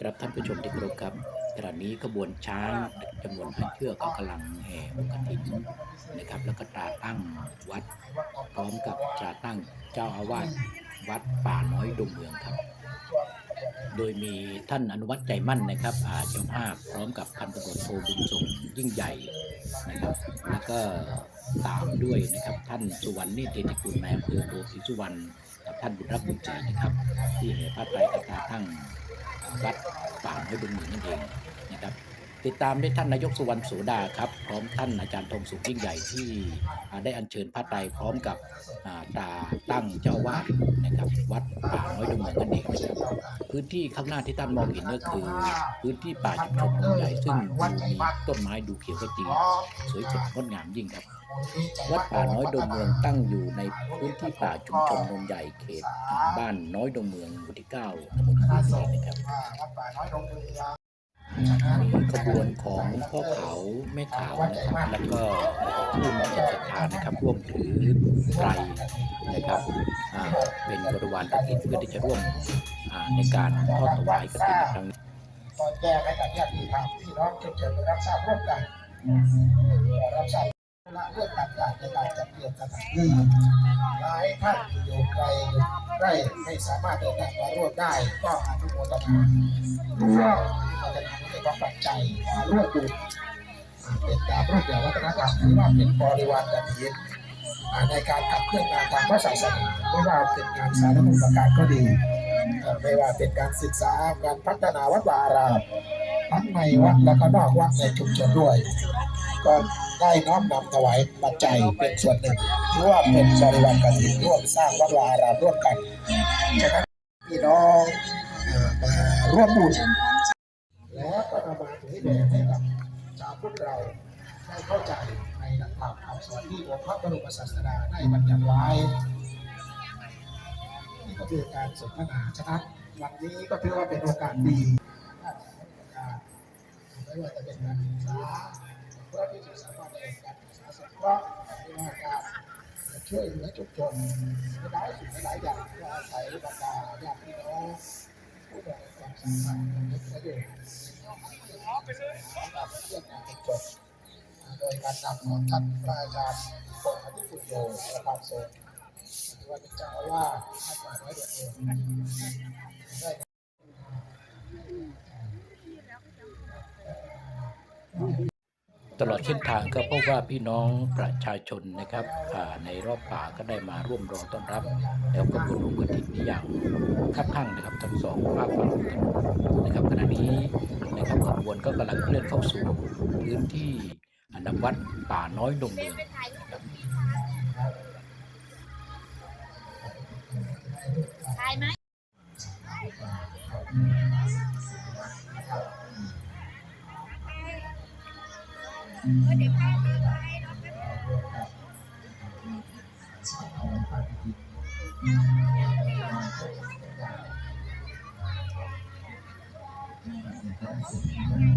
ครับท่านผู้ชมที่เคารพครับขณะนี้ขบวนช้างจำนวนห้าเชือกก็กำลังแห่องค์กฐินนะครับ แล้วก็ตราตั้งวัด พร้อมกับตราตั้งเจ้าอาวาสวัดป่าน้อยดงเมืองครับ โดยมีท่านอนุวัฒน์ใจมั่นนะครับอาเจ้าภาพพร้อมกับพันตำรวจโทบุญส่งยิ่งใหญ่นะครับ แล้วก็ตามด้วยนะครับท่านสุวรรณนิติติกุลนายอำเภอโพธิสุวรรณกับท่านบุญรับบุญใจนะครับ ที่เหตุพระไตรกตาตั้ง วัดป่าน้อยดงเมืองนั่นเองนะครับ ติดตามได้ท่านนายกสุวรรณโสดาครับ พร้อมท่านอาจารย์ทองสุขยิ่งใหญ่ที่ได้อัญเชิญพระไตรพร้อมกับตาตั้งเจ้าวาดนะครับวัดป่าน้อยดงเมืองนั่นเองนะครับพื้นที่ข้างหน้าที่ท่านมองเห็นก็คือ พื้นที่ป่าชุมชนเมืองใหญ่ซึ่งมีต้นไม้ดูเขียวขจีสวยสดงดงามยิ่งครับวัดป่าน้อยดงเมืองตั้งอยู่ในพื้นที่ป่าชุมชนนนใหญ่เขตบ้านน้อยดงเมืองหมู่ที่เก้าตำบลท่าเสนนะครับ ขบวนของพ่อเขาแม่ขาวนะครับแล้วก็ผู้มีจิตศรัทธานะครับร่วมถือไตรนะครับอ่าเป็นบริวารกฐินเพื่อที่จะร่วมอ่าในการทอดถวายกฐินในครั้งนี้ตอนแจ้งให้กับญาติธรรมพี่น้องชุมชนได้รับทราบร่วมกันรับทราบละเรื่องต่างๆในการจัดเตรียมสถานที่หลายท่านอยู่ไกลอยู่ใกล้ไม่สามารถเดินทางมาร่วมได้ก็อนุโมทนาร่วม อนุโมทนาในความปัจจัยมาร่วมบุญเป็นตามรูปแบบวัฒนธรรมหรือว่าเป็นบริวารกันทีในการขับเคลื่อนงานทางพระศาสนาไม่ว่าเป็นงานสาธารณประการก็ดีเอ่อไม่ว่าเป็นการศึกษาการพัฒนาวัดวาอารามทั้งในวัดและก็นอกวัดในชุมชนด้วย ก็ได้น้อมนำถวายปัจจัยเป็นส่วนหนึ่งร่วมเป็นบริวารกันร่วมสร้างวัดวาอารามร่วมกันฉะนั้นพี่น้องมาร่วมบุญ เข้าใจในหลักธรรมคำสอนที่องค์พระบรมศาสดาได้บัญญัติไว้นี่ก็คือการสนทนาฉะนั้นวันนี้ก็ถือว่าเป็นโอกาสดีไม่ว่าจะเป็นการศึกษาเพื่อที่จะสามารถเป็นการศึกษาสงเคราะห์ไม่ว่าการช่วยเหลือชุมชนหลายสิ่งหลายอย่างก็อาศัยบรรดาญาติพี่น้องผู้มีความสามารถในประโยชน์กับเรื่องการชุมชน โดยการนำของท่านพระอาจารย์ปงอธิปุโยประภาสโสถือว่าเป็นเจ้าอาวาสท่านมาน้เดียวเองได้ตลอดเส้นทางก็พบว่าพี่น้องประชาชนนะครับในรอบป่าก็ได้มาร่วมรอต้อนรับ แล้วก็บวนองค์กฐินนี้อย่างคับข้างนะครับทั้งสองภาคฝั่งถนนนะครับขณะนี้นะครับขบวนก็กำลังเคลื่อนเข้าสู่พื้นที่ อนัวัดป่าน้อยดงเมืองนะครับถ่ายไหมเดี๋ยวแป๊บนึงไปเนาะแป๊บนึง